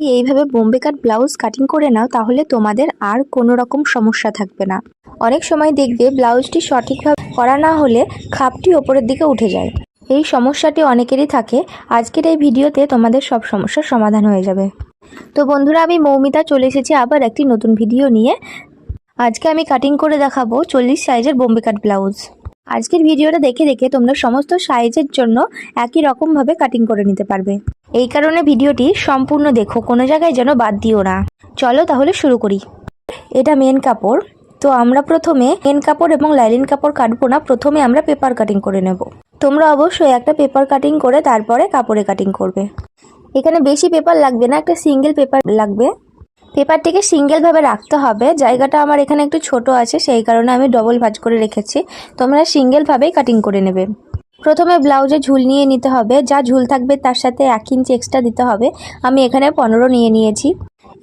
এইভাবে বোম্বে কাট blouse cutting করে নাও, তাহলে তোমাদের আর কোনো রকম সমস্যা থাকবে না। অনেক সময় দেখবে ব্লাউজটি সঠিকভাবে করা না হলে খাপটি ওপরের দিকে উঠে যায়। এই সমস্যাটি অনেকেরই থাকে। আজকের এই ভিডিওতে তোমাদের সব সমস্যার সমাধান হয়ে যাবে। তো বন্ধুরা, আমি মৌমিতা চলে এসেছি আবার একটি নতুন ভিডিও নিয়ে। আজকে আমি কাটিং করে দেখাবো চল্লিশ সাইজের বোম্বে কাট ব্লাউজ। আজকের ভিডিওটা দেখে দেখে তোমরা সমস্ত সাইজের জন্য একই রকমভাবে কাটিং করে নিতে পারবে। এই কারণে ভিডিওটি সম্পূর্ণ দেখো, কোনো জায়গায় যেন বাদ দিও না। চলো তাহলে শুরু করি। এটা মেন কাপড়। তো আমরা প্রথমে মেন কাপড় এবং লাইলিন কাপড় কাটবো না, প্রথমে আমরা পেপার কাটিং করে নেব। তোমরা অবশ্যই একটা পেপার কাটিং করে তারপরে কাপড়ে কাটিং করবে। এখানে বেশি পেপার লাগবে না, একটা সিঙ্গেল পেপার লাগবে। পেপারটিকে সিঙ্গেলভাবে রাখতে হবে। জায়গাটা আমার এখানে একটু ছোট আছে, সেই কারণে আমি ডবল ভাজ করে রেখেছি। তোমরা সিঙ্গেলভাবেই কাটিং করে নেবে। প্রথমে ব্লাউজে ঝুল নিয়ে নিতে হবে, যা ঝুল থাকবে তার সাথে এক ইঞ্চি এক্সট্রা দিতে হবে। আমি এখানে পনেরো নিয়ে নিয়েছি।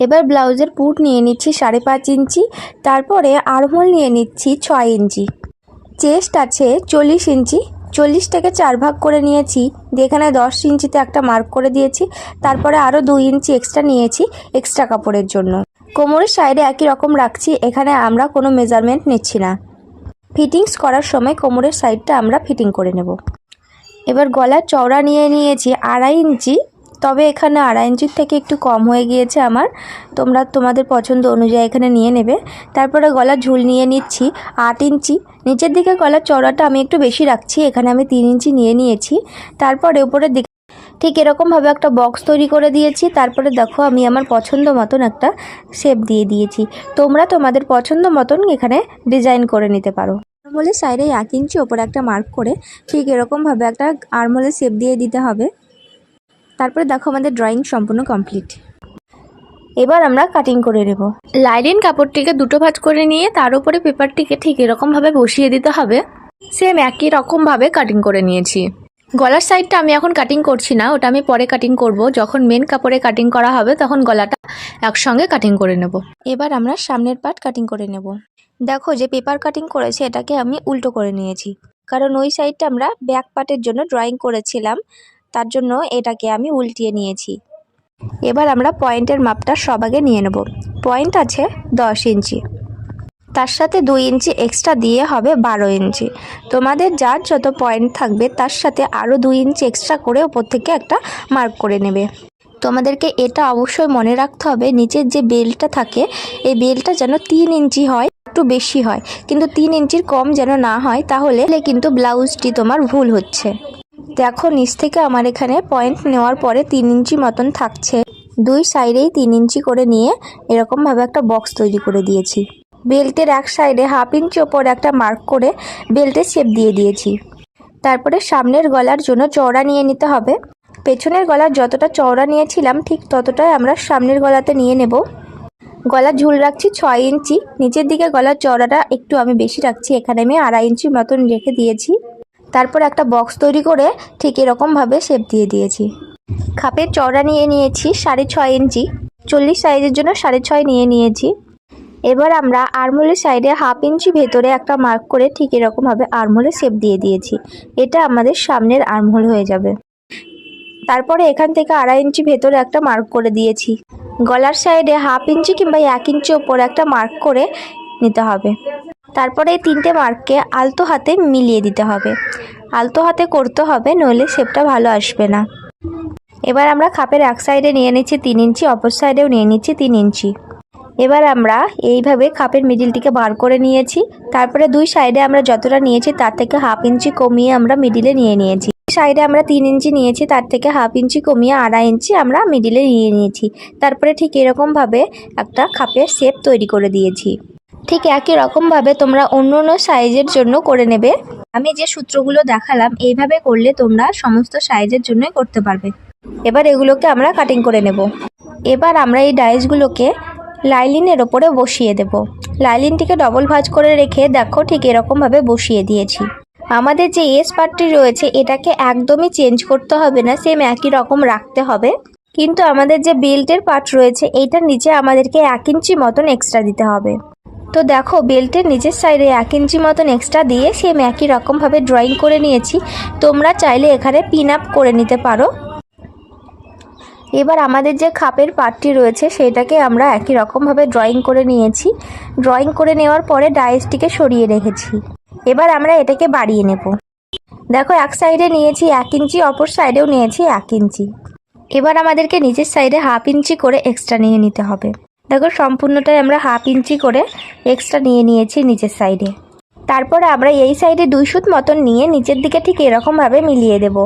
এবার ব্লাউজের পুট নিয়ে নিচ্ছি সাড়ে পাঁচ ইঞ্চি, তারপরে আরমোল নিয়ে নিচ্ছি ছয় ইঞ্চি। চেস্ট আছে চল্লিশ ইঞ্চি, চল্লিশটাকে চার ভাগ করে নিয়েছি, দিয়ে এখানে দশ ইঞ্চিতে একটা মার্ক করে দিয়েছি, তারপরে আরও দুই ইঞ্চি এক্সট্রা নিয়েছি এক্সট্রা কাপড়ের জন্য। কোমরের সাইডে একই রকম রাখছি, এখানে আমরা কোনো মেজারমেন্ট নিচ্ছি না। ফিটিংস করার সময় কোমরের সাইডটা আমরা ফিটিং করে নেব। এবার গলার চওড়া নিয়ে নিয়েছি আড়াই ইঞ্চি, তবে এখানে আড়াই ইঞ্চির থেকে একটু কম হয়ে গিয়েছে আমার। তোমরা, তোমাদের পছন্দ অনুযায়ী এখানে নিয়ে নেবে। তারপরে গলার ঝুল নিয়ে নিচ্ছি আট ইঞ্চি। নিচের দিকে গলার চওড়াটা আমি একটু বেশি রাখছি, এখানে আমি তিন ইঞ্চি নিয়ে নিয়েছি। তারপরে উপরের দিকে ঠিক এরকমভাবে একটা বক্স তৈরি করে দিয়েছি। তারপরে দেখো আমি আমার পছন্দ মতন একটা শেপ দিয়ে দিয়েছি। তোমরা তোমাদের পছন্দ মতন এখানে ডিজাইন করে নিতে পারো। আরমোলের সাইডে এক ইঞ্চি ওপরে একটা মার্ক করে ঠিক এরকমভাবে একটা আরমোলের শেপ দিয়ে দিতে হবে। তারপরে দেখো আমাদের ড্রয়িং সম্পূর্ণ কমপ্লিট এবার আমরা কাটিং করে নেব। লাইলিন কাপড়টিকে দুটো ভাঁজ করে নিয়ে তার উপরে পেপারটিকে ঠিক এরকমভাবে বসিয়ে দিতে হবে। সেম একই রকমভাবে কাটিং করে নিয়েছি। গলার সাইডটা আমি এখন কাটিং করছি না, ওটা আমি পরে কাটিং করব। যখন মেন কাপড়ে কাটিং করা হবে, তখন গলাটা একসঙ্গে কাটিং করে নেব। এবার আমরা সামনের পার্ট কাটিং করে নেব। দেখো, যে পেপার কাটিং করেছে, এটাকে আমি উল্টো করে নিয়েছি। কারণ ওই সাইডটা আমরা ব্যাক পার্টের জন্য ড্রয়িং করেছিলাম, তার জন্য এটাকে আমি উল্টিয়ে নিয়েছি। এবার আমরা পয়েন্টের মাপটা সব আগে নিয়ে নেব। পয়েন্ট আছে দশ ইঞ্চি। তার সাথে দুই ইঞ্চি এক্সট্রা দিয়ে হবে বারো ইঞ্চি। তোমাদের যার যত পয়েন্ট থাকবে, তার সাথে আরও দুই ইঞ্চি এক্সট্রা করে ওপর থেকে একটা মার্ক করে নেবে। তোমাদেরকে এটা অবশ্যই মনে রাখতে হবে, নিচের যে বেলটা থাকে, এই বেলটা যেন তিন ইঞ্চি হয়, একটু বেশি হয়। কিন্তু তিন ইঞ্চির কম যেন না হয়, তাহলে কিন্তু ব্লাউজটি তোমার ভুল হচ্ছে। দেখো, নিচ থেকে আমার এখানে পয়েন্ট নেওয়ার পরে তিন ইঞ্চি মতন থাকছে। দুই সাইডেই তিন ইঞ্চি করে নিয়ে এরকমভাবে একটা বক্স তৈরি করে দিয়েছি। বেল্টের এক সাইডে হাফ ইঞ্চি ওপর একটা মার্ক করে বেল্টের শেপ দিয়ে দিয়েছি। তারপরে সামনের গলার জন্য চওড়া নিয়ে নিতে হবে। পেছনের গলার যতটা চওড়া নিয়েছিলাম, ঠিক ততটাই আমরা সামনের গলাতে নিয়ে নেব। গলার ঝুল রাখছি ছয় ইঞ্চি, নিচের দিকে গলার চওড়াটা একটু আমি বেশি রাখছি, এখানে আমি আড়াই ইঞ্চি মতন রেখে দিয়েছি। তারপর একটা বক্স তৈরি করে ঠিক এরকমভাবে শেপ দিয়ে দিয়েছি। খাপের চওড়া নিয়ে নিয়েছি সাড়ে ছয় ইঞ্চি, চল্লিশ সাইজের জন্য সাড়ে ছয় নিয়ে নিয়েছি। এবার আমরা আরমোলের সাইডে হাফ ইঞ্চি ভেতরে একটা মার্ক করে ঠিক এরকমভাবে আরমোলের শেপ দিয়ে দিয়েছি। এটা আমাদের সামনের আরমোল হয়ে যাবে। তারপরে এখান থেকে আড়াই ইঞ্চি ভেতরে একটা মার্ক করে দিয়েছি। গলার সাইডে হাফ ইঞ্চি কিংবা এক ইঞ্চি ওপর একটা মার্ক করে নিতে হবে। তারপরে এই তিনটে মার্ককে আলতো হাতে মিলিয়ে দিতে হবে। আলতো হাতে করতে হবে, নইলে শেপটা ভালো আসবে না। এবার আমরা খাপের এক সাইডে নিয়ে নিচ্ছি তিন ইঞ্চি অপর সাইডেও নিয়ে নিচ্ছি তিন ইঞ্চি এবার আমরা এইভাবে খাপের মিডিলটিকে বার করে নিয়েছি। তারপরে দুই সাইডে আমরা যতটা নিয়েছি, তার থেকে হাফ ইঞ্চি কমিয়ে আমরা মিডিলে নিয়ে নিয়েছি। সাইডে আমরা তিন ইঞ্চি নিয়েছি, তার থেকে হাফ ইঞ্চি কমিয়ে আড়াই ইঞ্চি আমরা মিডিলে নিয়ে নিয়েছি। তারপরে ঠিক এরকমভাবে একটা খাপের শেপ তৈরি করে দিয়েছি। ঠিক একই রকমভাবে তোমরা অন্য অন্য সাইজের জন্য করে নেবে। আমি যে সূত্রগুলো দেখালাম, এইভাবে করলে তোমরা সমস্ত সাইজের জন্যই করতে পারবে। এবার এগুলোকে আমরা কাটিং করে নেব। এবার আমরা এই ডাইসগুলোকে লাইলিনের ওপরে বসিয়ে দেব। লাইলিনটিকে ডবল ভাঁজ করে রেখে দেখো ঠিক এরকমভাবে বসিয়ে দিয়েছি। আমাদের যে এস পার্টটি রয়েছে, এটাকে একদমই চেঞ্জ করতে হবে না সেম একই রকম রাখতে হবে। কিন্তু আমাদের যে বেল্টের পার্ট রয়েছে, এইটার নিচে আমাদেরকে এক ইঞ্চি মতন এক্সট্রা দিতে হবে। তো দেখো, বেল্টের নিচের সাইডে এক ইঞ্চি মতন এক্সট্রা দিয়ে সেম একই রকমভাবে ড্রয়িং করে নিয়েছি। তোমরা চাইলে এখানে পিন আপ করে নিতে পারো। এবার আমাদের যে খাপের পার্টটি রয়েছে, সেটাকে আমরা একই রকমভাবে ড্রয়িং করে নিয়েছি। ড্রয়িং করে নেওয়ার পরে ডাইসটিকে সরিয়ে রেখেছি। এবার আমরা এটাকে বাড়িয়ে নেব। দেখো, এক সাইডে নিয়েছি এক ইঞ্চি, অপর সাইডেও নিয়েছি এক ইঞ্চি। এবার আমাদেরকে নিচের সাইডে হাফ ইঞ্চি করে এক্সট্রা নিয়ে নিতে হবে। দেখো, সম্পূর্ণটাই আমরা হাফ ইঞ্চি করে এক্সট্রা নিয়ে নিয়েছি নিচের সাইডে তারপরে আমরা এই সাইডে দুই সুত মতন নিয়ে নিচের দিকে ঠিক এরকমভাবে মিলিয়ে দেব।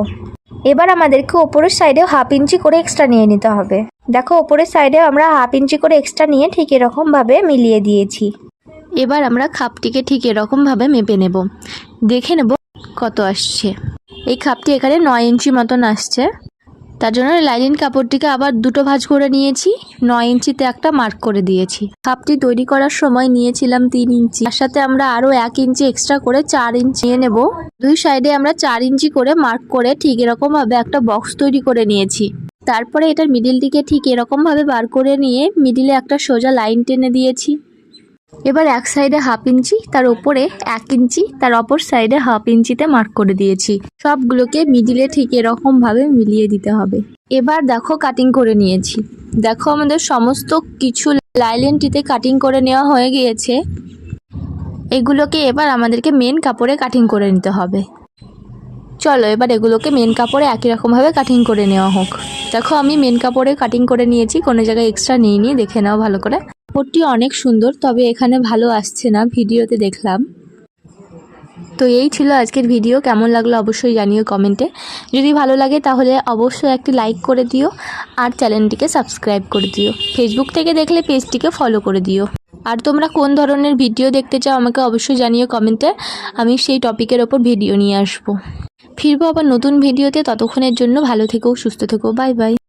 এবার আমাদেরকে ওপরের সাইডেও হাফ ইঞ্চি করে এক্সট্রা নিয়ে নিতে হবে। দেখো, ওপরের সাইডেও আমরা হাফ ইঞ্চি করে এক্সট্রা নিয়ে ঠিক এরকমভাবে মিলিয়ে দিয়েছি। এবার আমরা খাপটিকে ঠিক এরকমভাবে মেপে নেব। দেখে নেব কত আসছে। এই খাপটি এখানে নয় ইঞ্চি মতন আসছে। তার জন্য লাইলিন কাপড়টিকে আবার দুটো ভাঁজ করে নিয়েছি। নয় ইঞ্চিতে একটা মার্ক করে দিয়েছি। খাপটি তৈরি করার সময় নিয়েছিলাম তিন ইঞ্চি। তার সাথে আমরা আরও এক ইঞ্চি এক্সট্রা করে চার ইঞ্চি নেব। দুই সাইডে আমরা চার ইঞ্চি করে মার্ক করে ঠিক এরকমভাবে একটা বক্স তৈরি করে নিয়েছি। তারপরে এটার মিডিল দিকে ঠিক এরকমভাবে বার করে নিয়ে মিডিলে একটা সোজা লাইন টেনে দিয়েছি। এবার এক সাইডে হাফ ইঞ্চি, তার ওপরে এক ইঞ্চি, তার অপর সাইডে হাফ ইঞ্চিতে মার্ক করে দিয়েছি। সবগুলোকে মিডিলে ঠিক এরকম ভাবে মিলিয়ে দিতে হবে। এবার দেখো কাটিং করে নিয়েছি। দেখো আমাদের সমস্ত কিছু লাইলেনটিতে কাটিং করে নেওয়া হয়ে গিয়েছে। এগুলোকে এবার আমাদেরকে মেন কাপড়ে কাটিং করে নিতে হবে। চলো, এবার এগুলোকে মেন কাপড়ে একই রকমভাবে কাটিং করে নেওয়া হোক। দেখো, আমি মেন কাপড়ে কাটিং করে নিয়েছি, কোনো জায়গায় এক্সট্রা নিয়ে নিয়ে দেখে নাও ভালো করে। কাপড়টি অনেক সুন্দর, তবে এখানে ভালো আসছে না, ভিডিওতে দেখলাম। তো এই ছিল আজকের ভিডিও, কেমন লাগল অবশ্যই জানিও কমেন্টে। যদি ভালো লাগে তাহলে অবশ্যই একটি লাইক করে দিও, আর চ্যানেলটিকে সাবস্ক্রাইব করে দিও। ফেসবুক থেকে দেখলে পেজটিকে ফলো করে দিও। আর তোমরা কোন ধরনের ভিডিও দেখতে চাও আমাকে অবশ্যই জানিও কমেন্টে, আমি সেই টপিকের ওপর ভিডিও নিয়ে আসব। ফিরবো আবার নতুন ভিডিওতে ততক্ষণের জন্য ভালো থেকো সুস্থ থেকো বাই বাই।